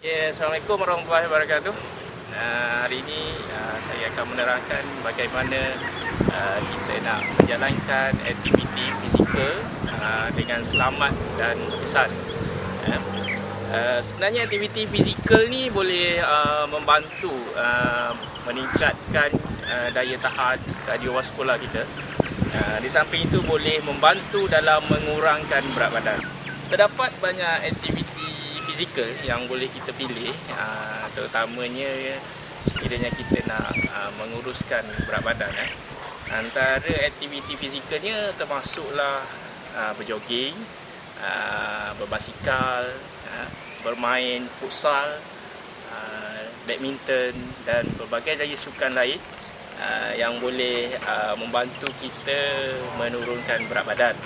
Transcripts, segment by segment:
Okay, Assalamualaikum warahmatullahi wabarakatuh. Uh, hari ini uh, saya akan menerangkan bagaimana uh, kita nak menjalankan aktiviti fizikal uh, dengan selamat dan kesan. Uh, uh, sebenarnya aktiviti fizikal ni boleh uh, membantu uh, meningkatkan uh, daya tahan kardiovaskular kita. Uh, di samping itu boleh membantu dalam mengurangkan berat badan. Terdapat banyak aktiviti fizikal yang boleh kita pilih uh, terutamanya sekiranya kita nak uh, menguruskan berat badan eh. Antara aktiviti fizikalnya termasuklah uh, berjoging, berbasikal, bermain futsal, badminton dan pelbagai lagi sukan lain yang boleh membantu kita menurunkan berat badan.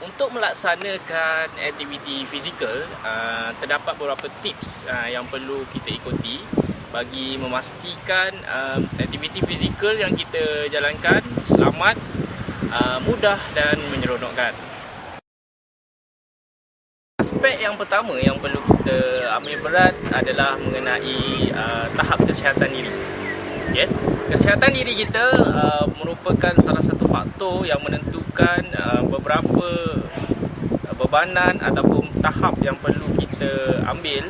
Untuk melaksanakan aktiviti fizikal, uh, terdapat beberapa tips uh, yang perlu kita ikuti bagi memastikan uh, aktiviti fizikal yang kita jalankan selamat, uh, mudah dan menyeronokkan. Aspek yang pertama yang perlu kita ambil berat adalah mengenai uh, tahap kesihatan diri. Okay. Kesihatan diri kita uh, merupakan salah satu faktor yang menentukan uh, beberapa bebanan ataupun tahap yang perlu kita ambil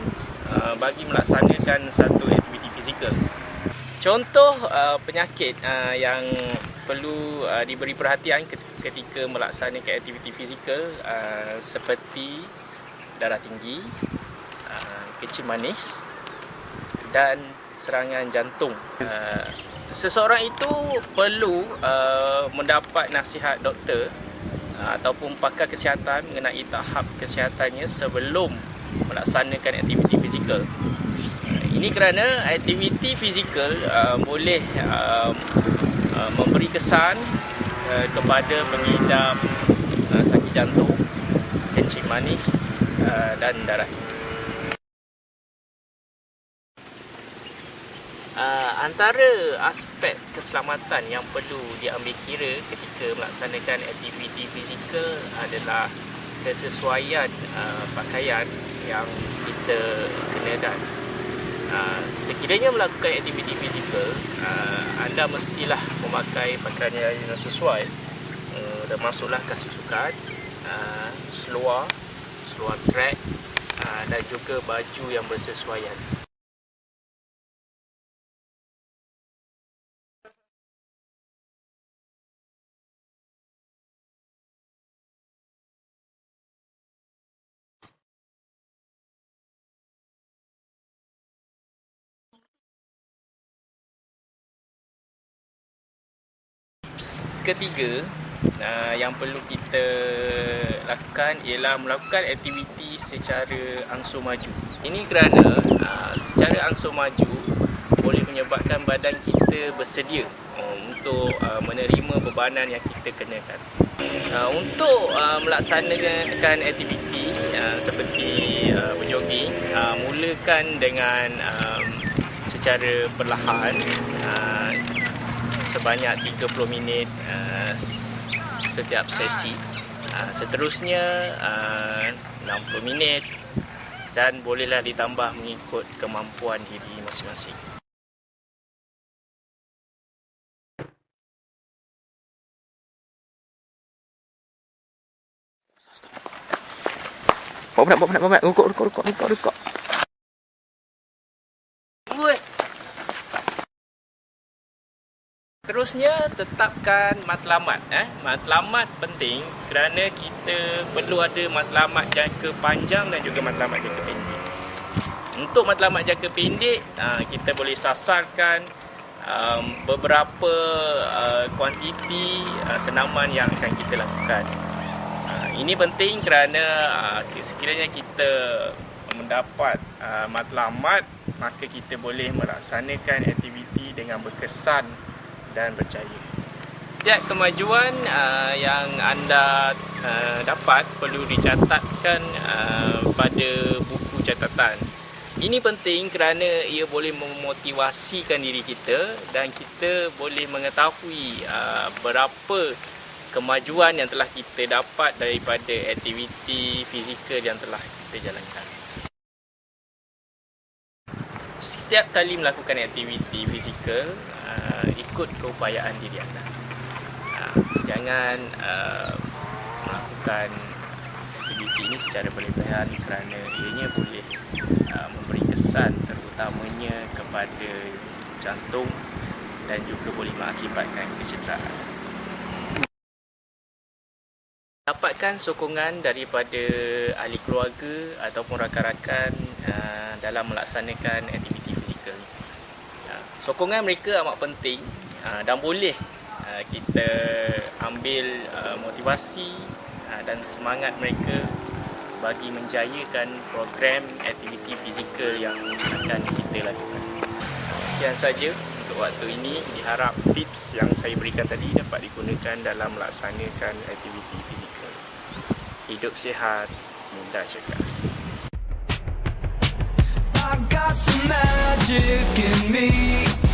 uh, bagi melaksanakan satu aktiviti fizikal. Contoh uh, penyakit uh, yang perlu uh, diberi perhatian ketika melaksanakan aktiviti fizikal uh, seperti darah tinggi, uh, kecil manis dan serangan jantung. Uh, seseorang itu perlu uh, mendapat nasihat doktor uh, ataupun pakar kesihatan mengenai tahap kesihatannya sebelum melaksanakan aktiviti fizikal. Uh, ini kerana aktiviti fizikal uh, boleh uh, uh, memberi kesan uh, kepada pengidap uh, sakit jantung, kencing manis uh, dan darah tinggi. Uh, antara aspek keselamatan yang perlu diambil kira ketika melaksanakan aktiviti fizikal adalah kesesuaian uh, pakaian yang kita kenakan. Uh, sekiranya melakukan aktiviti fizikal, uh, anda mestilah memakai pakaian yang sesuai uh, termasuklah kasut sukan, uh, seluar, seluar track uh, dan juga baju yang bersesuaian. Ketiga uh, yang perlu kita lakukan ialah melakukan aktiviti secara angsur maju. Ini kerana uh, secara angsur maju boleh menyebabkan badan kita bersedia uh, untuk uh, menerima bebanan yang kita kenakan. Uh, untuk uh, melaksanakan aktiviti uh, seperti uh, berjoging, uh, mulakan dengan um, secara perlahan uh, sebanyak 30 minit uh, setiap sesi. Uh, seterusnya uh, 60 minit dan bolehlah ditambah mengikut kemampuan diri masing-masing. Bawa berat, bawa berat, bawa berat. Rukuk, rukuk, rukuk, rukuk, rukuk. Terusnya tetapkan matlamat eh. Matlamat penting kerana kita perlu ada matlamat jangka panjang dan juga matlamat jangka pendek. Untuk matlamat jangka pendek ah, kita boleh sasarkan um, beberapa uh, kuantiti uh, senaman yang akan kita lakukan. Uh, ini penting kerana uh, sekiranya kita mendapat uh, matlamat maka kita boleh melaksanakan aktiviti dengan berkesan dan berjaya. Setiap kemajuan uh, yang anda uh, dapat perlu dicatatkan uh, pada buku catatan. Ini penting kerana ia boleh memotivasikan diri kita dan kita boleh mengetahui uh, berapa kemajuan yang telah kita dapat daripada aktiviti fizikal yang telah kita jalankan. setiap kali melakukan aktiviti fizikal uh, ikut keupayaan diri anda. Uh, jangan uh, melakukan aktiviti ini secara berlebihan kerana ianya boleh uh, memberi kesan terutamanya kepada jantung dan juga boleh mengakibatkan kecederaan. Dapatkan sokongan daripada ahli keluarga ataupun rakan-rakan uh, dalam melaksanakan aktiviti fizikal. Uh, sokongan mereka amat penting uh, dan boleh uh, kita ambil uh, motivasi dan semangat mereka bagi menjayakan program aktiviti fizikal yang akan kita lakukan. Sekian saja untuk waktu ini. Diharap tips yang saya berikan tadi dapat digunakan dalam melaksanakan aktiviti fizikal. Hidup sihat, mudah cerdas. I got the magic in me.